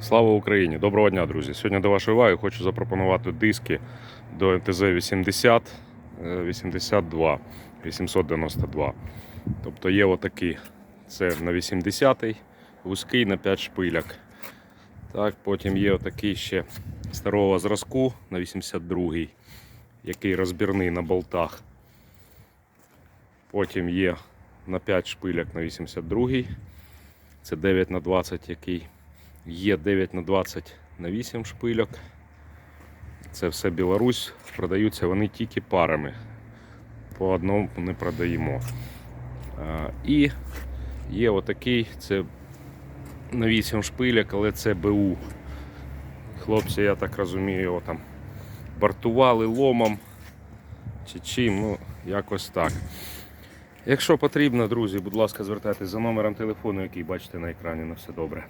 Слава Україні! Доброго дня, друзі! Сьогодні до вашої уваги хочу запропонувати диски до МТЗ 80 е, 82 892. Тобто є отакі. Це на 80-й, вузький на 5 шпиляк. Так, потім є отакий ще старого зразку на 82-й, який розбірний на болтах. Потім є на 5 шпиляк на 82-й. Це 9 на 20 який. Є 9 на 20 на 8 шпильок. Це все Білорусь. Продаються вони тільки парами. По одному не продаємо. І є отакий, це на 8 шпиляк, але це БУ. Хлопці, я так розумію, його там бортували ломом чи чим, ну якось так. Якщо потрібно, друзі, будь ласка, звертайтеся за номером телефону, який бачите на екрані. На все добре.